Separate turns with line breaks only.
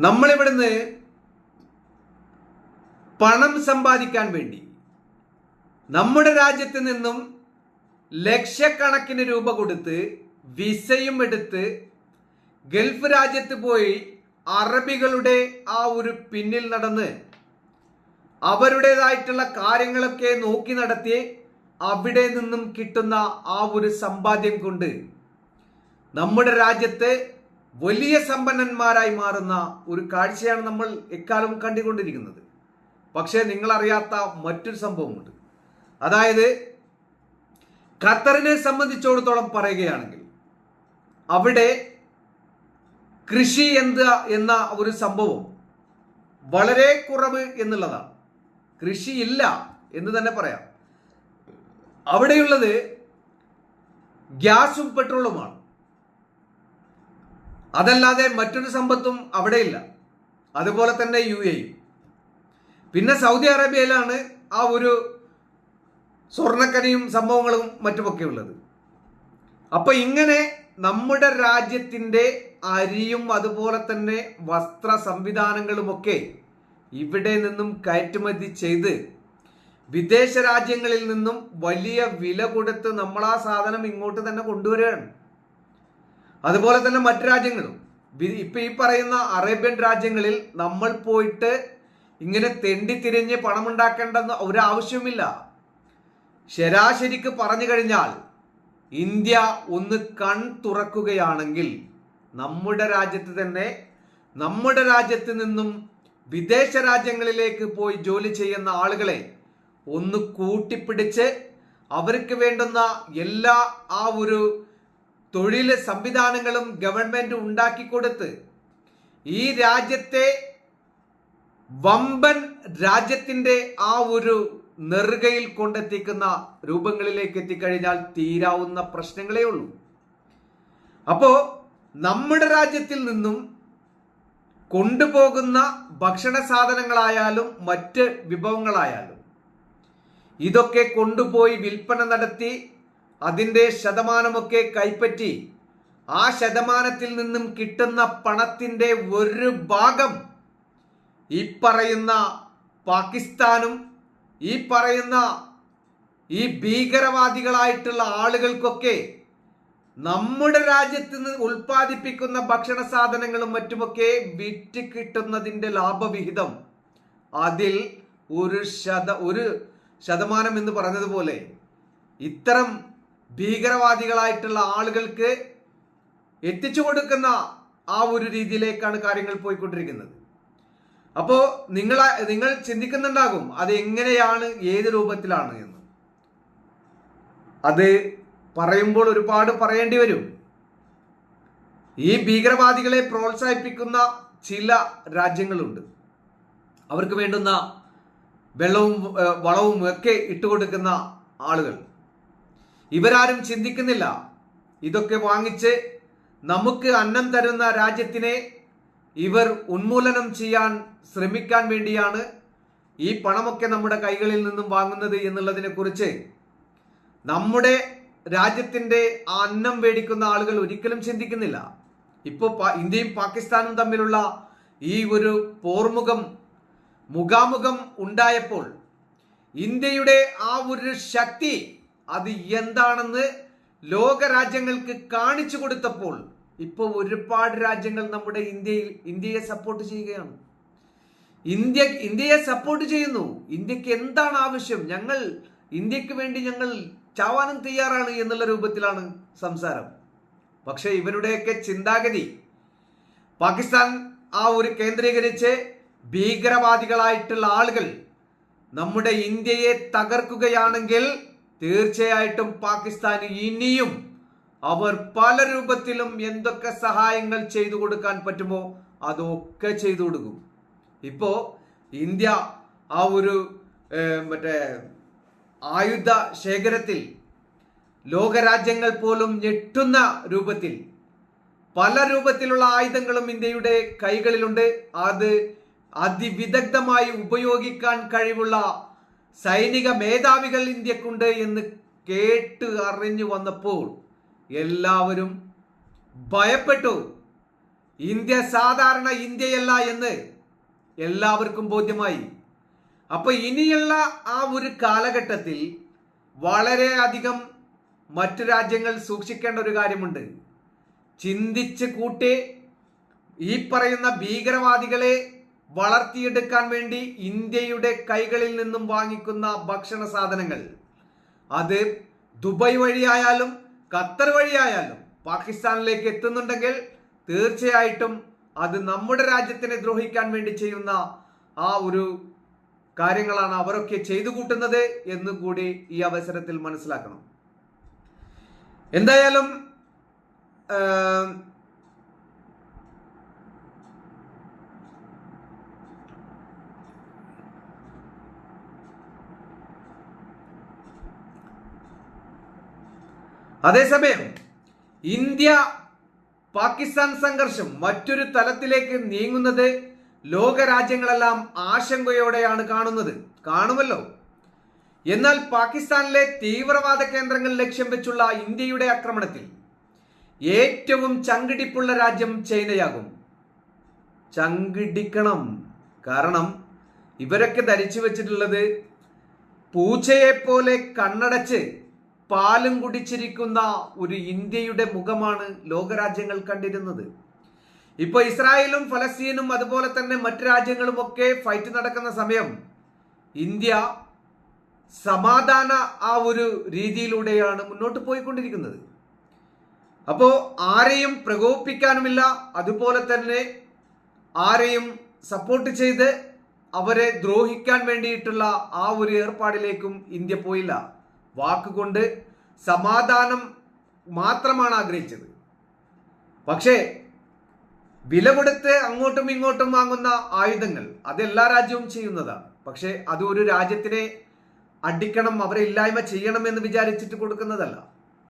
നമ്മളിവിടുന്ന് പണം സമ്പാദിക്കാൻ വേണ്ടി നമ്മുടെ രാജ്യത്ത് നിന്നും ലക്ഷക്കണക്കിന് രൂപ കൊടുത്ത് വിസയും എടുത്ത് ഗൾഫ് രാജ്യത്ത് പോയി അറബികളുടെ ആ ഒരു പിന്നിൽ നടന്ന് അവരുടേതായിട്ടുള്ള കാര്യങ്ങളൊക്കെ നോക്കി നടത്തി അവിടെ നിന്നും കിട്ടുന്ന ആ ഒരു സമ്പാദ്യം കൊണ്ട് നമ്മുടെ രാജ്യത്ത് വലിയ സമ്പന്നന്മാരായി മാറുന്ന ഒരു കാഴ്ചയാണ് നമ്മൾ എക്കാലവും കണ്ടുകൊണ്ടിരിക്കുന്നത്. പക്ഷേ നിങ്ങളറിയാത്ത മറ്റൊരു സംഭവമുണ്ട്. അതായത് ഖത്തറിനെ സംബന്ധിച്ചിടത്തോളം പറയുകയാണെങ്കിൽ അവിടെ കൃഷി എന്ത് എന്ന ഒരു സംഭവം വളരെ കുറവ് എന്നുള്ളതാണ്. കൃഷിയില്ല എന്ന് തന്നെ പറയാം. അവിടെയുള്ളത് ഗ്യാസും പെട്രോളുമാണ്. അതല്ലാതെ മറ്റൊരു സമ്പത്തും അവിടെയില്ല. അതുപോലെ തന്നെ യു എയും പിന്നെ സൗദി അറേബ്യയിലാണ് ആ ഒരു സ്വർണക്കനിയും സംഭവങ്ങളും മറ്റുമൊക്കെ ഉള്ളത്. അപ്പോൾ ഇങ്ങനെ നമ്മുടെ രാജ്യത്തിന്റെ അരിയും അതുപോലെ തന്നെ വസ്ത്ര സംവിധാനങ്ങളുമൊക്കെ ഇവിടെ നിന്നും കയറ്റുമതി ചെയ്ത് വിദേശ രാജ്യങ്ങളിൽ നിന്നും വലിയ വില കൊടുത്ത് നമ്മൾ ആ സാധനം ഇങ്ങോട്ട് തന്നെ കൊണ്ടുവരികയാണ്. അതുപോലെ തന്നെ മറ്റു രാജ്യങ്ങളും. ഇപ്പൊ ഈ പറയുന്ന അറേബ്യൻ രാജ്യങ്ങളിൽ നമ്മൾ പോയിട്ട് ഇങ്ങനെ തെണ്ടി തിരിഞ്ഞ് പണമുണ്ടാക്കേണ്ടെന്ന് ഒരാവശ്യവുമില്ല. ശരാശരിക്ക് പറഞ്ഞു കഴിഞ്ഞാൽ ഇന്ത്യ ഒന്ന് കൺ തുറക്കുകയാണെങ്കിൽ നമ്മുടെ രാജ്യത്ത് തന്നെ നമ്മുടെ രാജ്യത്ത് നിന്നും വിദേശ രാജ്യങ്ങളിലേക്ക് പോയി ജോലി ചെയ്യുന്ന ആളുകളെ ഒന്ന് കൂട്ടിപ്പിടിച്ച് അവർക്ക് വേണ്ടുന്ന എല്ലാ ആ ഒരു തൊഴിൽ സംവിധാനങ്ങളും ഗവൺമെന്റ് ഉണ്ടാക്കി ഉണ്ടാക്കിക്കൊടുത്ത് ഈ രാജ്യത്തെ വമ്പൻ രാജ്യത്തിന്റെ ആ ഒരു നെറുകയിൽ കൊണ്ടെത്തിക്കുന്ന രൂപങ്ങളിലേക്ക് എത്തിക്കഴിഞ്ഞാൽ തീരാവുന്ന പ്രശ്നങ്ങളേ ഉള്ളൂ. അപ്പോ നമ്മുടെ രാജ്യത്തിൽ നിന്നും കൊണ്ടുപോകുന്ന ഭക്ഷണ സാധനങ്ങളായാലും മറ്റ് വിഭവങ്ങളായാലും ഇതൊക്കെ കൊണ്ടുപോയി വിൽപ്പന നടത്തി അതിന്റെ ശതമാനമൊക്കെ കൈപ്പറ്റി ആ ശതമാനത്തിൽ നിന്നും കിട്ടുന്ന പണത്തിന്റെ ഒരു ഭാഗം ഈ പറയുന്ന പാകിസ്ഥാനും ഈ പറയുന്ന ഈ ഭീകരവാദികളായിട്ടുള്ള ആളുകൾക്കൊക്കെ നമ്മുടെ രാജ്യത്ത് നിന്ന് ഉൽപ്പാദിപ്പിക്കുന്ന ഭക്ഷണ സാധനങ്ങളും മറ്റുമൊക്കെ വിറ്റ് കിട്ടുന്നതിന്റെ ലാഭവിഹിതം അതിൽ ഒരു ശത ഒരു ശതമാനം എന്ന് പറഞ്ഞതുപോലെ ഇത്തരം ഭീകരവാദികളായിട്ടുള്ള ആളുകൾക്ക് എത്തിച്ചു കൊടുക്കുന്ന ആ ഒരു രീതിയിലേക്കാണ് കാര്യങ്ങൾ പോയിക്കൊണ്ടിരിക്കുന്നത്. അപ്പോൾ നിങ്ങൾ നിങ്ങൾ ചിന്തിക്കുന്നുണ്ടാകും അത് എങ്ങനെയാണ് ഏത് രൂപത്തിലാണ് എന്ന്. അത് പറയുമ്പോൾ ഒരുപാട് പറയേണ്ടി വരും. ഈ ഭീകരവാദികളെ പ്രോത്സാഹിപ്പിക്കുന്ന ചില രാജ്യങ്ങളുണ്ട്. അവർക്ക് വേണ്ടുന്ന വെള്ളവും വളവും ഒക്കെ ഇട്ടുകൊടുക്കുന്ന ആളുകൾ. ഇവരാരും ചിന്തിക്കുന്നില്ല. ഇതൊക്കെ വാങ്ങിച്ച് നമുക്ക് അന്നം തരുന്ന രാജ്യത്തിനെ ഇവർ ഉന്മൂലനം ചെയ്യാൻ ശ്രമിക്കാൻ വേണ്ടിയാണ് ഈ പണമൊക്കെ നമ്മുടെ കൈകളിൽ നിന്നും വാങ്ങുന്നത് എന്നുള്ളതിനെ കുറിച്ച് നമ്മുടെ രാജ്യത്തിന്റെ ആ അന്നം മേടിക്കുന്ന ആളുകൾ ഒരിക്കലും ചിന്തിക്കുന്നില്ല. ഇപ്പോൾ ഇന്ത്യയും പാകിസ്ഥാനും തമ്മിലുള്ള ഈ ഒരു പോർമുഖം മുഖാമുഖം ഉണ്ടായപ്പോൾ ഇന്ത്യയുടെ ആ ഒരു ശക്തി അത് എന്താണെന്ന് ലോകരാജ്യങ്ങൾക്ക് കാണിച്ചു കൊടുത്തപ്പോൾ ഇപ്പോൾ ഒരുപാട് രാജ്യങ്ങൾ നമ്മുടെ ഇന്ത്യയിൽ ഇന്ത്യയെ സപ്പോർട്ട് ചെയ്യുകയാണ്. ഇന്ത്യ ഇന്ത്യയെ സപ്പോർട്ട് ചെയ്യുന്നു. ഇന്ത്യയ്ക്ക് എന്താണ് ആവശ്യം? ഞങ്ങൾ ഇന്ത്യയ്ക്ക് വേണ്ടി ഞങ്ങൾ ചാവാനും തയ്യാറാണ് എന്നുള്ള രൂപത്തിലാണ് സംസാരം. പക്ഷേ ഇവരുടെയൊക്കെ ചിന്താഗതി പാകിസ്ഥാൻ ആ ഒരു കേന്ദ്രീകരിച്ച് ഭീകരവാദികളായിട്ടുള്ള ആളുകൾ നമ്മുടെ ഇന്ത്യയെ തകർക്കുകയാണെങ്കിൽ തീർച്ചയായിട്ടും പാകിസ്ഥാൻ ഇനിയും അവർ പല രൂപത്തിലും എന്തൊക്കെ സഹായങ്ങൾ ചെയ്തു കൊടുക്കാൻ പറ്റുമോ അതൊക്കെ ചെയ്തു കൊടുക്കും. ഇപ്പോ ഇന്ത്യ ആ ഒരു മറ്റേ ആയുധ ശേഖരത്തിൽ ലോകരാജ്യങ്ങൾ പോലും ഞെട്ടുന്ന രൂപത്തിൽ പല രൂപത്തിലുള്ള ആയുധങ്ങളും ഇന്ത്യയുടെ കൈകളിലുണ്ട്. അത് അതിവിദഗ്ധമായി ഉപയോഗിക്കാൻ കഴിവുള്ള സൈനിക മേധാവികൾ ഇന്ത്യക്കുണ്ട് എന്ന് കേട്ട് അറിഞ്ഞു വന്നപ്പോൾ എല്ലാവരും ഭയപ്പെട്ടു. ഇന്ത്യ സാധാരണ ഇന്ത്യയല്ല എന്ന് എല്ലാവർക്കും ബോധ്യമായി. അപ്പൊ ഇനിയുള്ള ആ ഒരു കാലഘട്ടത്തിൽ വളരെയധികം മറ്റു രാജ്യങ്ങൾ സൂക്ഷിക്കേണ്ട ഒരു കാര്യമുണ്ട്. ചിന്തിച്ച് കൂട്ടി ഈ പറയുന്ന ഭീകരവാദികളെ വളർത്തിയെടുക്കാൻ വേണ്ടി ഇന്ത്യയുടെ കൈകളിൽ നിന്നും വാങ്ങിക്കുന്ന ഭക്ഷണ സാധനങ്ങൾ. അത് ദുബായ് വഴിയായാലും ഖത്തർ വഴിയായാലും പാകിസ്ഥാനിലേക്ക് എത്തുന്നുണ്ടെങ്കിൽ തീർച്ചയായിട്ടും അത് നമ്മുടെ രാജ്യത്തിനെ ദ്രോഹിക്കാൻ വേണ്ടി ചെയ്യുന്ന ആ ഒരു കാര്യങ്ങളാണ് അവരൊക്കെ ചെയ്തു കൂട്ടുന്നത് എന്നും കൂടി ഈ അവസരത്തിൽ മനസ്സിലാക്കണം. എന്തായാലും അതേസമയം ഇന്ത്യ പാകിസ്ഥാൻ സംഘർഷം മറ്റൊരു തലത്തിലേക്ക് നീങ്ങുന്നത് ലോകരാജ്യങ്ങളെല്ലാം ആശങ്കയോടെയാണ് കാണുന്നത്. കാണുമല്ലോ. എന്നാൽ പാകിസ്ഥാനിലെ തീവ്രവാദ കേന്ദ്രങ്ങൾ ലക്ഷ്യം വെച്ചുള്ള ഇന്ത്യയുടെ ആക്രമണത്തിൽ ഏറ്റവും ചങ്കിടിപ്പുള്ള രാജ്യം ചൈനയാകും. ചങ്കിടിക്കണം. കാരണം ഇവരൊക്കെ ധരിച്ചു വെച്ചിട്ടുള്ളത് പൂച്ചയെപ്പോലെ കണ്ണടച്ച് പാലും കുടിച്ചിരിക്കുന്ന ഒരു ഇന്ത്യയുടെ മുഖമാണ് ലോകരാജ്യങ്ങൾ കണ്ടിരുന്നത്. ഇപ്പൊ ഇസ്രായേലും ഫലസ്തീനും അതുപോലെ തന്നെ മറ്റു രാജ്യങ്ങളും ഒക്കെ ഫൈറ്റ് നടക്കുന്ന സമയം ഇന്ത്യ സമാധാന ആ ഒരു രീതിയിലൂടെയാണ് മുന്നോട്ട് പോയിക്കൊണ്ടിരിക്കുന്നത്. അപ്പോ ആരെയും പ്രകോപിപ്പിക്കാനുമില്ല. അതുപോലെ തന്നെ ആരെയും സപ്പോർട്ട് ചെയ്ത് അവരെ ദ്രോഹിക്കാൻ വേണ്ടിയിട്ടുള്ള ആ ഒരു ഏർപ്പാടിലേക്കും ഇന്ത്യ പോയില്ല. വാക്കുകൊണ്ട് സമാധാനം മാത്രമാണ് ആഗ്രഹിച്ചത്. പക്ഷേ വില കൊടുത്ത് അങ്ങോട്ടും ഇങ്ങോട്ടും വാങ്ങുന്ന ആയുധങ്ങൾ അത് എല്ലാ രാജ്യവും ചെയ്യുന്നതാണ് പക്ഷേ അത് ഒരു രാജ്യത്തിനെ അടിക്കണം അവരെ ഇല്ലായ്മ ചെയ്യണം എന്ന് വിചാരിച്ചിട്ട് കൊടുക്കുന്നതല്ല.